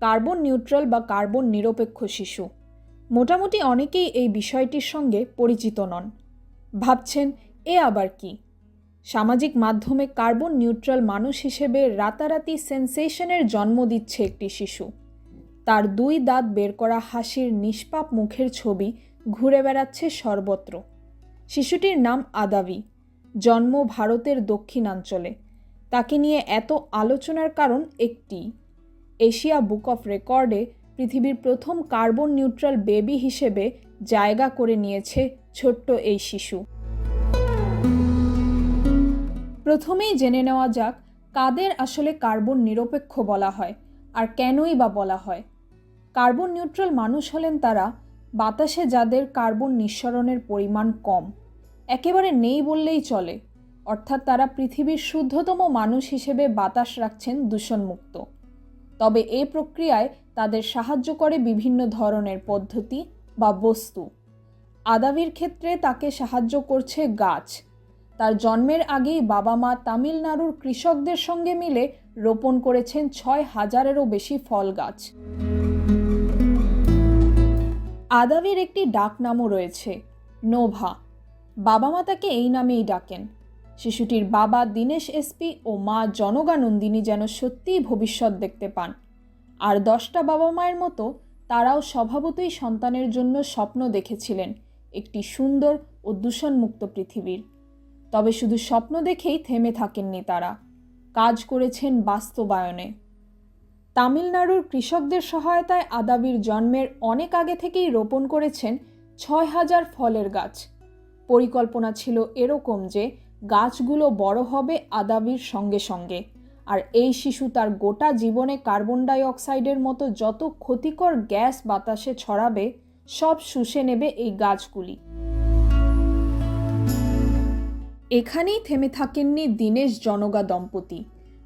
Carbon neutral বা carbon নিরপেক্ষ শিশু। মোটামুটি অনেকেই এই বিষয়টির সঙ্গে পরিচিত নন। ভাবছেন, এ আবার কি? সামাজিক মাধ্যমে কার্বন নিউট্রাল মানুষ হিসেবে রাতারাতি সেন্সেশনের জন্ম দিচ্ছে একটি শিশু। তার দুই দাঁত বের করা হাসির নিষ্পাপ মুখের ছবি ঘুরে বেড়াচ্ছে সর্বত্র। শিশুটির নাম আদাবি। জন্ম ভারতের দক্ষিণাঞ্চলে। তাকে নিয়ে এত আলোচনার কারণ একটি। এশিয়া বুক অফ রেকর্ডে পৃথিবীর প্রথম কার্বন নিউট্রাল বেবি হিসেবে জায়গা করে নিয়েছে ছোট্ট এই শিশু। প্রথমেই জেনে নেওয়া যাক কাদের আসলে কার্বন নিরপেক্ষ বলা হয় আর কেনই বা বলা হয়। কার্বন নিউট্রাল মানুষ হলেন তারা বাতাসে যাদের কার্বন নিঃসরণের পরিমাণ কম, একেবারে নেই বললেই চলে, অর্থাৎ তারা পৃথিবীর শুদ্ধতম মানুষ হিসেবে বাতাস রাখছেন দূষণমুক্ত। তবে এই প্রক্রিয়ায় তাদের সাহায্য করে বিভিন্ন ধরনের পদ্ধতি বা বস্তু। আদাবির ক্ষেত্রে তাকে সাহায্য করছে গাছ। তার জন্মের আগেই বাবা মা তামিলনাড়ুর কৃষকদের সঙ্গে মিলে রোপণ করেছেন ছয় হাজারেরও বেশি ফল গাছ। আদাবির একটি ডাক নামও রয়েছে, নোভা। বাবা মা তাকে এই নামেই ডাকেন। শিশুটির বাবা দীনেশ এসপি ও মা জনগানন্দিনী যেন সত্যিই ভবিষ্যৎ দেখতে পান। আর দশটা বাবা মায়ের মতো তারাও স্বভাবতই সন্তানের জন্য স্বপ্ন দেখেছিলেন একটি সুন্দর ও দূষণমুক্ত পৃথিবীর। তবে শুধু স্বপ্ন দেখেই থেমে থাকেননি তারা। কাজ করেছেন বাস্তবায়নে। তামিলনাড়ুর কৃষকদের সহায়তায় আদাবির জন্মের অনেক আগে থেকেই রোপণ করেছেন ছয় হাজার ফলের গাছ। পরিকল্পনা ছিল এরকম যে গাছগুলো বড় হবে আদাবির সঙ্গে সঙ্গে। আর এই শিশু তার গোটা জীবনে কার্বন ডাই অক্সাইডের মতো যত ক্ষতিকর গ্যাস বাতাসে ছড়াবে, সব শুষে নেবে এই গাছগুলি। এখানেই থেমে থাকেননি দীনেশ জনগা দম্পতি।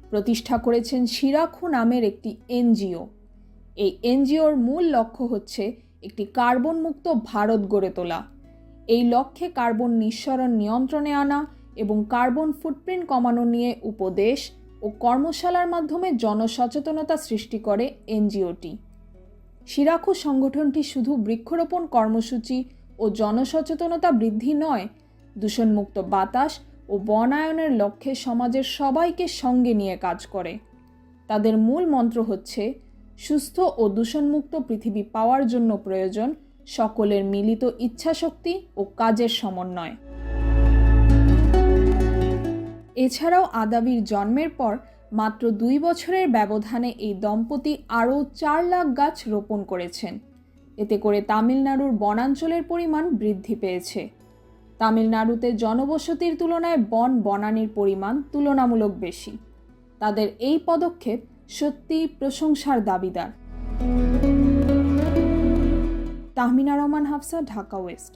প্রতিষ্ঠা করেছেন শিরাখু নামের একটি এনজিও। এই এনজিওর মূল লক্ষ্য হচ্ছে একটি কার্বন মুক্ত ভারত গড়ে তোলা। এই লক্ষ্যে কার্বন নিঃসরণ নিয়ন্ত্রণে আনা এবং কার্বন ফুটপ্রিন্ট কমানো নিয়ে উপদেশ ও কর্মশালার মাধ্যমে জনসচেতনতা সৃষ্টি করে এনজিওটি। শিরাখু সংগঠনটি শুধু বৃক্ষরোপণ কর্মসূচি ও জনসচেতনতা বৃদ্ধি নয়, দূষণমুক্ত বাতাস ও বনায়নের লক্ষ্যে সমাজের সবাইকে সঙ্গে নিয়ে কাজ করে। তাদের মূল মন্ত্র হচ্ছে, সুস্থ ও দূষণমুক্ত পৃথিবী পাওয়ার জন্য প্রয়োজন সকলের মিলিত ইচ্ছাশক্তি ও কাজের সমন্বয়। এছাড়াও আদাবির জন্মের পর মাত্র দুই বছরের ব্যবধানে এই দম্পতি আরও চার লাখ গাছ রোপণ করেছেন। এতে করে তামিলনাড়ুর বনাঞ্চলের পরিমাণ বৃদ্ধি পেয়েছে। তামিলনাড়ুতে জনবসতির তুলনায় বন বনানীর পরিমাণ তুলনামূলক বেশি। তাদের এই পদক্ষেপ সত্যিই প্রশংসার দাবিদার। তাহমিনা রহমান, হাফসা, ঢাকা ওয়েস্ট।